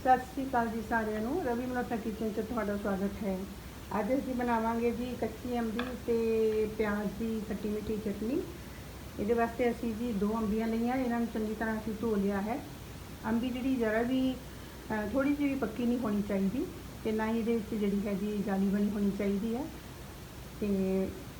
ਸਤਿ ਸ੍ਰੀ ਅਕਾਲ ਜੀ ਸਾਰਿਆਂ ਨੂੰ। ਰਵੀ ਮਨੋਤਾ ਕਿਚਨ 'ਚ ਤੁਹਾਡਾ ਸਵਾਗਤ ਹੈ। ਅੱਜ ਅਸੀਂ ਬਣਾਵਾਂਗੇ ਜੀ ਕੱਚੀ ਅੰਬੀ ਤੇ ਪਿਆਜ਼ ਦੀ ਖੱਟੀ ਮਿੱਠੀ ਚਟਨੀ। ਇਹਦੇ ਵਾਸਤੇ ਅਸੀਂ ਜੀ ਦੋ ਅੰਬੀਆਂ ਲਈਆਂ ਇਹਨਾਂ ਨੂੰ ਚੰਗੀ ਤਰ੍ਹਾਂ ਅਸੀਂ ਧੋ ਲਿਆ ਹੈ। ਅੰਬੀ ਜਿਹੜੀ ਜ਼ਰਾ ਵੀ ਅ, ਥੋੜੀ ਜਿਹੀ ਵੀ ਪੱਕੀ ਨਹੀਂ ਹੋਣੀ ਚਾਹੀਦੀ ਤੇ ਨਾ ਹੀ ਇਹਦੇ ਵਿੱਚ ਜਿਹੜੀ ਹੈ ਜੀ ਜਾਲੀ ਬਣੀ ਹੋਣੀ ਚਾਹੀਦੀ ਹੈ। ਤੇ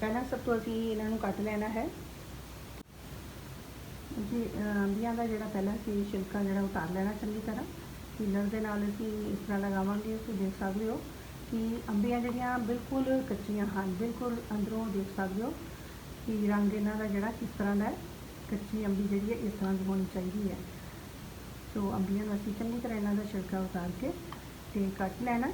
ਪਹਿਲਾਂ ਸਭ ਤੋਂ ਅਸੀਂ ਇਹਨਾਂ ਨੂੰ ਕੱਟ ਲੈਣਾ ਹੈ। ਜੀ ਅੰਬੀਆਂ ਦਾ ਜਿਹੜਾ ਪਹਿਲਾਂ ਅਸੀਂ ਛਿਲਕਾ ਜਿਹੜਾ ਉਤਾਰ ਲੈਣਾ ਚੰਗੀ ਤਰ੍ਹਾਂ। ਪੀਲਰ ਦੇ ਨਾਲ ਅਸੀਂ ਇਸ ਤਰ੍ਹਾਂ ਲਗਾਵਾਂਗੇ ਤੁਸੀਂ ਦੇਖ ਸਕਦੇ ਹੋ ਕਿ ਅੰਬੀਆਂ ਜਿਹੜੀਆਂ ਬਿਲਕੁਲ ਕੱਚੀਆਂ ਹਨ, ਬਿਲਕੁਲ ਅੰਦਰੋਂ ਦੇਖ ਸਕਦੇ ਹੋ ਕਿ ਰੰਗ ਇਹਨਾਂ ਦਾ ਜਿਹੜਾ ਕਿਸ ਤਰ੍ਹਾਂ ਦਾ ਹੈ, ਕੱਚੀ ਅੰਬੀ ਜਿਹੜੀ ਹੈ ਇਸ ਤਰ੍ਹਾਂ ਦੀ ਹੋਣੀ ਚਾਹੀਦੀ ਹੈ। ਸੋ ਅੰਬੀਆਂ ਨੂੰ ਅਸੀਂ ਚੰਗੀ ਤਰ੍ਹਾਂ ਇਹਨਾਂ ਦਾ ਛਿਲਕਾ ਉਤਾਰ ਕੇ ਤੇ ਕੱਟ ਲੈਣਾ।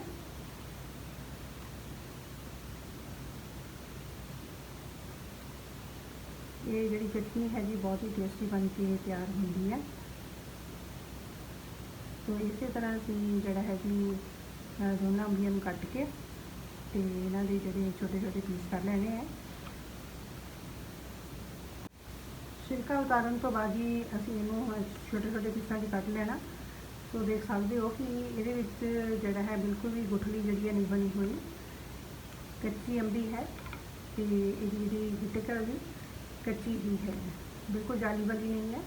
ਇਹ ਜਿਹੜੀ ਚਟਨੀ ਹੈ ਜੀ ਬਹੁਤ ਹੀ ਟੇਸਟੀ ਬਣ ਕੇ ਤਿਆਰ ਹੁੰਦੀ ਹੈ। ਸੋ ਇਸੇ ਤਰ੍ਹਾਂ ਅਸੀਂ ਜਿਹੜਾ ਹੈ ਜੀ ਦੋਨਾਂ ਅੰਬੀਆਂ ਨੂੰ ਕੱਟ ਕੇ ਤੇ ਇਹਨਾਂ ਦੇ ਜਿਹੜੇ ਛੋਟੇ ਛੋਟੇ ਪੀਸ ਕਰ ਲੈਣੇ ਹੈ ਛਿਲਕਾ ਉਤਾਰਨ ਤੋਂ ਬਾਅਦ ਜੀ ਅਸੀਂ ਇਹਨੂੰ ਛੋਟੇ ਛੋਟੇ ਪੀਸਾਂ 'ਚ ਕੱਟ ਲੈਣਾ। ਸੋ ਦੇਖ ਸਕਦੇ ਹੋ ਕਿ ਇਹਦੇ ਵਿੱਚ ਜਿਹੜਾ ਹੈ ਬਿਲਕੁਲ ਵੀ ਗੁਠਲੀ ਜਿਹੜੀ ਹੈ ਨਹੀਂ ਬਣੀ ਹੋਈ। ਕੱਚੀ ਅੰਬੀ ਹੈ ਤੇ ਇਹਦੀ ਜਿਹੜੀ ਗਿਟਕ ਵੀ ਕੱਚੀ ਹੀ ਹੈ। ਬਿਲਕੁਲ ਜਾਲੀ ਵਾਲੀ ਨਹੀਂ ਹੈ।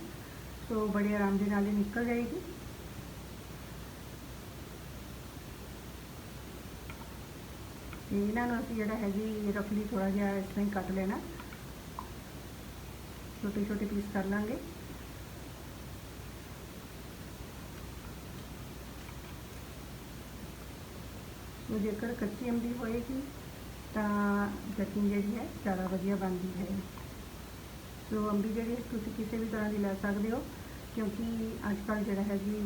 ਸੋ ਬੜੇ ਆਰਾਮ ਦੇ ਨਾਲ ਇਹ ਨਿਕਲ ਜਾਏਗੀ। ਤੇ ਇਹਨਾਂ ਨੂੰ ਅਸੀਂ ਜਿਹੜਾ ਹੈਗੀ ਰਫਲੀ ਥੋੜਾ ਜਿਹਾ ਇਸ ਤਰ੍ਹਾਂ ਹੀ ਕੱਟ ਲੈਣਾ। ਛੋਟੇ ਛੋਟੇ ਪੀਸ ਕਰ ਲਾਂਗੇ। ਸੋ ਜੇਕਰ ਕੱਚੀ ਅੰਬੀ ਹੋਏਗੀ, ਤਾਂ ਚਟਨੀ ਜਿਹੜੀ ਹੈ ਜ਼ਿਆਦਾ ਵਧੀਆ ਬਣਦੀ ਹੈ। ਸੋ ਅੰਬੀ ਜਿਹੜੀ ਤੁਸੀਂ ਕਿਸੇ ਵੀ ਤਰ੍ਹਾਂ ਦੀ ਲੈ ਸਕਦੇ ਹੋ, ਕਿਉਂਕਿ ਅੱਜ ਕੱਲ੍ਹ ਜਿਹੜਾ ਹੈ ਜੀ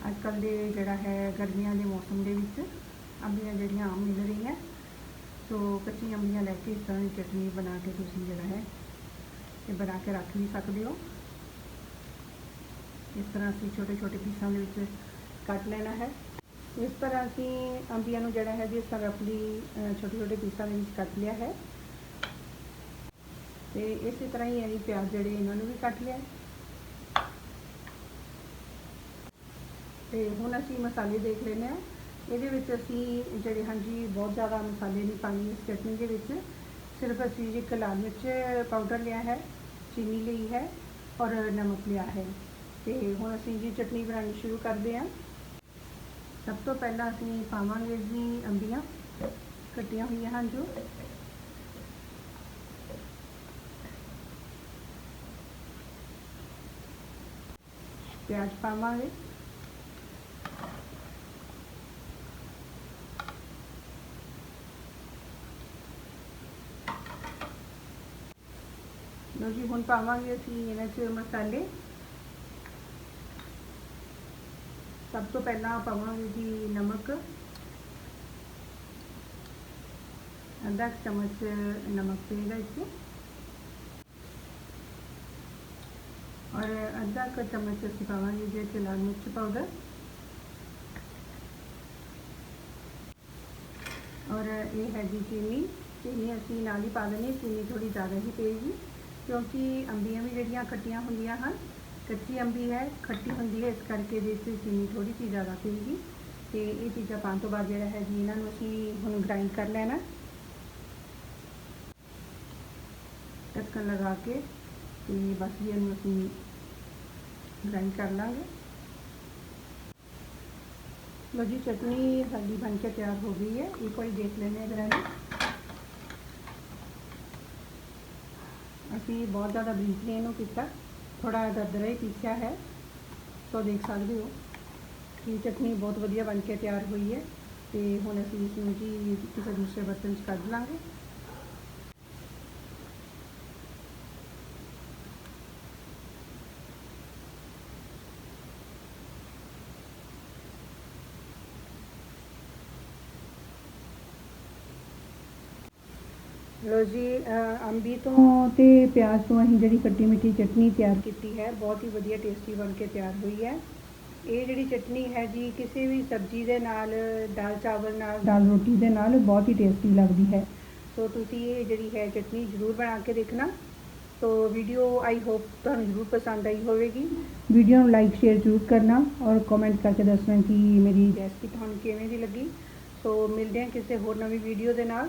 ਅੱਜ ਕੱਲ੍ਹ ਦੇ ਜਿਹੜਾ ਹੈ ਗਰਮੀਆਂ ਦੇ ਮੌਸਮ ਦੇ ਵਿੱਚ ਅੰਬੀਆਂ ਜਿਹੜੀਆਂ ਆਮ ਮਿਲ ਰਹੀਆਂ। ਸੋ ਕੱਚੀ ਅੰਬੀਆਂ ਲੈ ਕੇ ਇਸ ਤਰ੍ਹਾਂ ਦੀ ਚਟਨੀ ਬਣਾ ਕੇ ਤੁਸੀਂ ਜਿਹੜਾ ਹੈ, ਇਹ ਬਣਾ ਕੇ ਰੱਖ ਵੀ ਸਕਦੇ ਹੋ। ਇਸ ਤਰ੍ਹਾਂ ਅਸੀਂ ਛੋਟੇ ਛੋਟੇ ਪੀਸਾਂ ਦੇ ਵਿੱਚ ਕੱਟ ਲੈਣਾ ਹੈ। ਇਸ ਤਰ੍ਹਾਂ ਅਸੀਂ ਅੰਬੀਆਂ ਨੂੰ ਜਿਹੜਾ ਹੈ ਜੀ ਇਸ ਤਰ੍ਹਾਂ ਆਪਣੀ ਛੋਟੇ ਛੋਟੇ ਪੀਸਾਂ ਦੇ ਵਿੱਚ ਕੱਟ ਲਿਆ ਹੈ। ਤੇ ਇਸੇ ਤਰ੍ਹਾਂ ਹੀ ਅਸੀਂ ਪਿਆਜ਼ ਜਿਹੜੇ ਇਹਨਾਂ ਨੂੰ ਵੀ ਕੱਟ ਲਿਆ ਤੇ ਹੁਣ ਅਸੀਂ ਮਸਾਲੇ ਦੇਖ ਲੈਂਦੇ ਹਾਂ। ਇਹਦੇ ਵਿੱਚ ਅਸੀਂ ਜਿਹੜੇ ਹਾਂ ਜੀ ਬਹੁਤ ਜ਼ਿਆਦਾ ਮਸਾਲੇ ਨਹੀਂ ਪਾਣੀ ਇਸ ਚਟਨੀ ਦੇ ਵਿੱਚ। ਸਿਰਫ ਅਸੀਂ ਇੱਕ ਲਾਲ ਮਿਰਚ ਪਾਊਡਰ ਲਿਆ ਹੈ, ਚੀਨੀ ਲਈ ਹੈ ਔਰ ਨਮਕ ਲਿਆ ਹੈ। ਤੇ ਹੁਣ ਅਸੀਂ ਜੀ ਚਟਨੀ ਬਣਾਉਣੀ ਸ਼ੁਰੂ ਕਰਦੇ ਹਾਂ। ਸਭ ਤੋਂ ਪਹਿਲਾਂ ਅਸੀਂ ਪਾਵਾਂਗੇ ਜੀ ਅੰਬੀਆਂ, ਕੱਟੀਆਂ ਹੋਈਆਂ ਹਨ ਜੋ। ਪਿਆਜ਼ ਪਾਵਾਂਗੇ। ਲਓ ਜੀ ਹੁਣ ਪਾਵਾਂਗੇ ਅਸੀਂ ਇਹਨਾਂ 'ਚ ਮਸਾਲੇ ਸਭ ਤੋਂ ਪਹਿਲਾਂ ਪਾਵਾਂਗੇ ਜੀ ਨਮਕ ਅੱਧਾ ਕੁ ਚਮਚ ਨਮਕ ਪਏਗਾ ਇਸ ਔਰ ਅੱਧਾ ਕੁ ਚਮਚ ਅਸੀਂ ਪਾਵਾਂਗੇ ਜੀ ਇੱਥੇ ਲਾਲ ਮਿਰਚ ਪਾਊਡਰ ਔਰ ਇਹ ਹੈ ਜੀ ਚੀਨੀ ਚੀਨੀ ਅਸੀਂ ਨਾਲ ਹੀ ਪਾ ਦੇਣੀ ਚੀਨੀ ਥੋੜੀ ਜ਼ਿਆਦਾ ਹੀ ਪਏਗੀ ਕਿਉਂਕਿ ਅੰਬੀਆਂ ਵੀ ਜਿਹੜੀਆਂ ਖੱਟੀਆਂ ਹੁੰਦੀਆਂ ਹਨ, ਕੱਚੀ ਅੰਬੀ ਹੈ, ਖੱਟੀ ਹੁੰਦੀ ਹੈ, ਇਸ ਕਰਕੇ ਇਹਦੇ ਵਿੱਚ ਚੀਨੀ ਥੋੜੀ ਜਿਹੀ ਜ਼ਿਆਦਾ ਪਏਗੀ ਤੇ ਇਹ ਚੀਜ਼ਾਂ ਪਾਉਣ ਤੋਂ ਬਾਅਦ ਜਿਹੜਾ ਹੈ ਜੀ, ਇਹਨਾਂ ਨੂੰ ਅਸੀਂ ਹੁਣ ਗ੍ਰਾਈਂਡ ਕਰ ਲੈਣਾ ਢੱਕਣ ਲਗਾ ਕੇ ਤੇ ਬਸ ਜੀ ਇਹਨੂੰ ਅਸੀਂ ਗ੍ਰਾਈਂਡ ਕਰ ਲਾਂਗੇ। ਲੋ ਜੀ, ਚਟਨੀ ਸਾਡੀ ਬਣ ਕੇ ਤਿਆਰ ਹੋ ਗਈ ਹੈ। ਇੱਕ ਵਾਰੀ ਦੇਖ ਲੈਂਦੇ ਹਾਂ ਜਰਾ ਅਸੀਂ ਬਹੁਤ ਜ਼ਿਆਦਾ ਬਰੀਕ ਨਹੀਂ ਇਹਨੂੰ ਕੀਤਾ। ਥੋੜਾ ਦਰਦਰਾ ਹੀ ਪੀਸਿਆ ਹੈ। ਸੋ ਦੇਖ ਸਕਦੇ ਹੋ ਕਿ ਚਟਨੀ ਬਹੁਤ ਵਧੀਆ ਬਣ ਕੇ ਤਿਆਰ ਹੋਈ ਹੈ ਤੇ ਹੁਣ ਅਸੀਂ ਇਸ ਨੂੰ ਜੀ ਕਿਸੇ ਦੂਸਰੇ ਬਰਤਨ 'ਚ ਕੱਢ ਲਾਂਗੇ। ਲੋ ਜੀ ਅੰਬੀ ਤੋਂ ਤੇ ਪਿਆਜ਼ ਤੋਂ ਅਸੀਂ ਜਿਹੜੀ ਖੱਟੀ ਮਿੱਠੀ ਚਟਨੀ ਤਿਆਰ ਕੀਤੀ ਹੈ ਬਹੁਤ ਹੀ ਵਧੀਆ ਟੇਸਟੀ ਬਣ ਕੇ ਤਿਆਰ ਹੋਈ ਹੈ। ਇਹ ਜਿਹੜੀ ਚਟਨੀ ਹੈ ਜੀ ਕਿਸੇ ਵੀ ਸਬਜ਼ੀ ਦੇ ਨਾਲ ਦਾਲ ਚਾਵਲ ਨਾਲ ਦਾਲ ਰੋਟੀ ਦੇ ਨਾਲ ਬਹੁਤ ਹੀ ਟੇਸਟੀ ਲੱਗਦੀ ਹੈ। ਸੋ ਤੁਸੀਂ ਇਹ ਜਿਹੜੀ ਹੈ ਚਟਨੀ ਜ਼ਰੂਰ ਬਣਾ ਕੇ ਦੇਖਣਾ। ਸੋ ਵੀਡੀਓ ਆਈ ਹੋਪ ਤੁਹਾਨੂੰ ਜ਼ਰੂਰ ਪਸੰਦ ਆਈ ਹੋਵੇਗੀ। ਵੀਡੀਓ ਨੂੰ ਲਾਈਕ ਸ਼ੇਅਰ ਜ਼ਰੂਰ ਕਰਨਾ ਔਰ ਕਮੈਂਟ ਕਰਕੇ ਦੱਸਣਾ ਕਿ ਮੇਰੀ ਰੈਸਪੀ ਤੁਹਾਨੂੰ ਕਿਵੇਂ ਦੀ ਲੱਗੀ। ਸੋ ਮਿਲਦੇ ਹਾਂ ਕਿਸੇ ਹੋਰ ਨਵੀਂ ਵੀਡੀਓ ਦੇ ਨਾਲ।